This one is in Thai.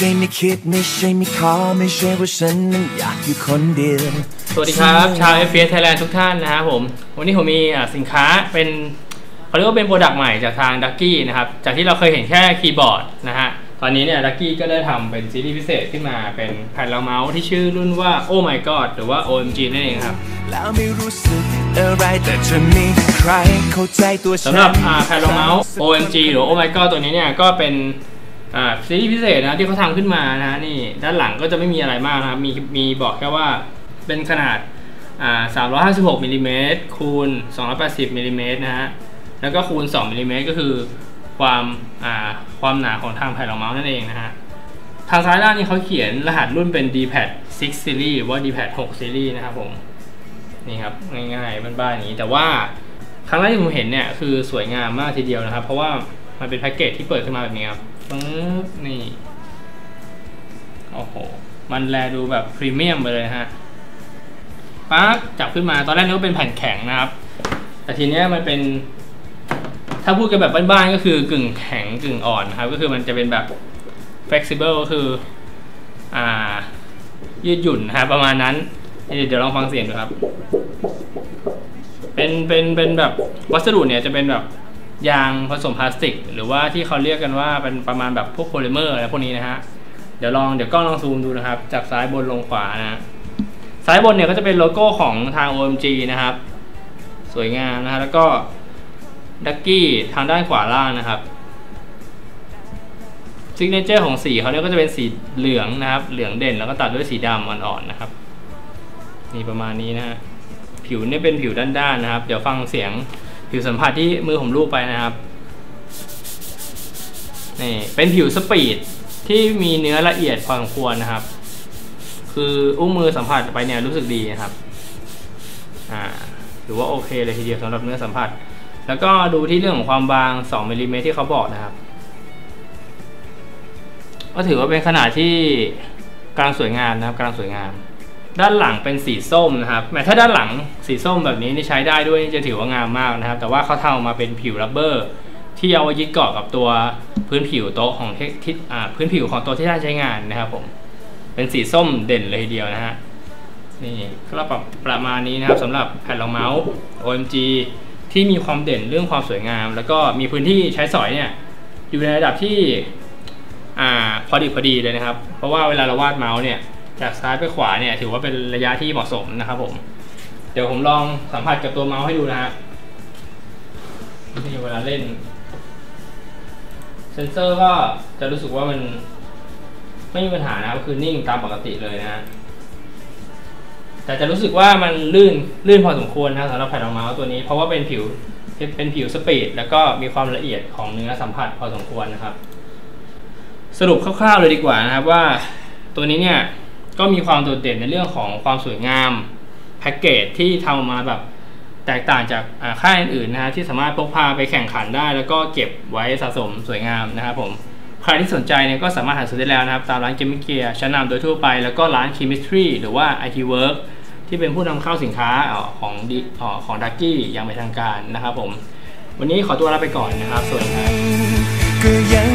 ใช่ไม่คิดไม่ใช่ไม่ขอไม่ใช่ว่าฉันนั้นอยากอยู่คนเดียว สวัสดีครับชาว f อ Thailand ทุกท่านนะครับผม วันนี้ผมมีอ่าสินค้าเป็นเขาเรียกว่าเป็นโปรดักต์ใหม่จากทางดักกี้นะครับ จากที่เราเคยเห็นแค่คีย์บอร์ดนะฮะ ตอนนี้เนี่ยดักกี้ก็ได้ทำเป็นซีรีส์พิเศษขึ้นมาเป็นแผ่นรองเมาส์ที่ชื่อรุ่นว่า Oh My God หรือว่า OMG นั่นเองครับแล้วไม่รู้สึกอะไรแต่จะมีใครเข้าใจตัวฉันสำหรับอ่าแผ่นรองเมาส์ OMG หรือ Oh My God ตัวนี้เนี่ยก็เป็น อ่าซีรีส์พิเศษนะที่เขาทำขึ้นมานะฮะนี่ด้านหลังก็จะไม่มีอะไรมากนะครับมีมีบอกแค่ว่าเป็นขนาดอ่า356มิลลิเมตรคูณ280มิลลิเมตรนะฮะแล้วก็คูณ2มิลลิเมตรก็คือความอ่าความหนาของทางแผ่นรองเมาส์นั่นเองนะฮะทางซ้ายล่างนี่เขาเขียนรหัสรุ่นเป็น D-pad 6 series หรือว่า D-pad 6 series นะครับผมนี่ครับง่ายๆบ้านๆอย่างนี้แต่ว่าครั้งแรกที่ผมเห็นเนี่ยคือสวยงามมากทีเดียวนะครับ เพราะว่ามันเป็นแพ็กเกจที่เปิดขึ้นมาแบบนี้ครับ ปึ๊บนี่ โอ้โห มันแลดูแบบพรีเมียมไปเลยฮะปั๊บจับขึ้นมาตอนแรกนึกว่าเป็นแผ่นแข็งนะครับ แต่ทีเนี้ยมันเป็น ถ้าพูดกันแบบบ้านๆก็คือกึ่งแข็งกึ่งอ่อนครับ ก็คือมันจะเป็นแบบ flexible ก็คือ อ่า ยืดหยุ่นนะครับประมาณนั้น เดี๋ยวลองฟังเสียงดูครับ เป็นเป็นเป็นแบบวัสดุเนี่ยจะเป็นแบบ ยางผสมพลาสติก หรือว่าที่เขาเรียกกันว่าเป็นประมาณแบบพวกโพลิเมอร์อะไรพวกนี้นะฮะเดี๋ยวลองเดี๋ยวกล้องลองซูมดูนะครับ จากซ้ายบนลงขวานะฮะซ้ายบนเนี่ยก็จะเป็นโลโก้ของทาง OMG นะครับ สวยงามนะฮะแล้วก็ดักกี้ทางด้านขวาล่างนะครับซิกเนเจอร์ของสีเขาเนี่ยก็จะเป็นสีเหลืองนะครับ เหลืองเด่นแล้วก็ตัดด้วยสีดำอ่อนๆนะครับนี่ประมาณนี้นะฮะผิวเนี่ยเป็นผิวด้านๆนะครับ เดี๋ยวฟังเสียง ผิวสัมผัสที่มือผมลูบไปนะครับนี่เป็นผิวสปีดที่มีเนื้อละเอียดพอสมควรนะครับ คืออุ้งมือสัมผัสไปเนี่ยรู้สึกดีนะครับอ่าถือว่าโอเคเลยทีเดียวสำหรับเนื้อสัมผัส แล้วก็ดูที่เรื่องของความบาง 2มิลลิเมตรที่เขาบอกนะครับ ก็ถือว่าเป็นขนาดที่กำลังสวยงามนะครับกำลังสวยงาม ด้านหลังเป็นสีส้มนะครับแม้ถ้าด้านหลังสีส้มแบบนี้นี่ใช้ได้ด้วยจะถือว่างามมากนะครับ แต่ว่าเขาทำออกมาเป็นผิวรับเบอร์ ที่เอาไว้ยึดเกาะกับตัวพื้นผิวโต๊ะของที่พื้นผิวของตัวที่ได้ใช้งานนะครับผมเป็นสีส้มเด่นเลยทีเดียวนะฮะนี่ก็ประประมาณนี้นะครับสำหรับแผ่นรองเมาส์ OMG ที่มีความเด่นเรื่องความสวยงาม แล้วก็มีพื้นที่ใช้สอยเนี่ยอยู่ในระดับที่อ่าพอดีพอดีเลยนะครับ เพราะว่าเวลาเราวาดเมาส์เนี่ย จากซ้ายไปขวาเนี่ยถือว่าเป็นระยะที่เหมาะสมนะครับผม เดี๋ยวผมลองสัมผัสกับตัวเมาส์ให้ดูนะฮะนี่เวลาเล่น เซนเซอร์ก็จะรู้สึกว่ามันไม่มีปัญหานะครับคือนิ่งตามปกติเลยนะฮะแต่จะรู้สึกว่ามันลื่นลื่นพอสมควรนะสำหรับแผ่นรองเมาส์ตัวนี้ เพราะว่าเป็นผิวเป็นผิวสปีดแล้วก็มีความละเอียดของเนื้อสัมผัสพอสมควรนะครับ สรุปคร่าวๆเลยดีกว่านะครับว่าตัวนี้เนี่ย ก็มีความโดดเด่นในเรื่องของความสวยงามแพ็กเกจที่ทำมาแบบแตกต่างจากค่ายอื่นๆนะฮะที่สามารถพกพาไปแข่งขันได้ แล้วก็เก็บไว้สะสมสวยงามนะครับผมใครที่สนใจเนี่ยก็สามารถหาซื้อได้แล้วนะครับ ตามร้านเกมมิ่งเกียร์ชั้นนำโดยทั่วไปแล้วก็ร้าน Chemistry หรือว่า IT Work ที่เป็นผู้นำเข้าสินค้าของดีของดักกี้อย่างเป็นทางการนะครับผม วันนี้ขอตัวลาไปก่อนนะครับ สวัสดีครับ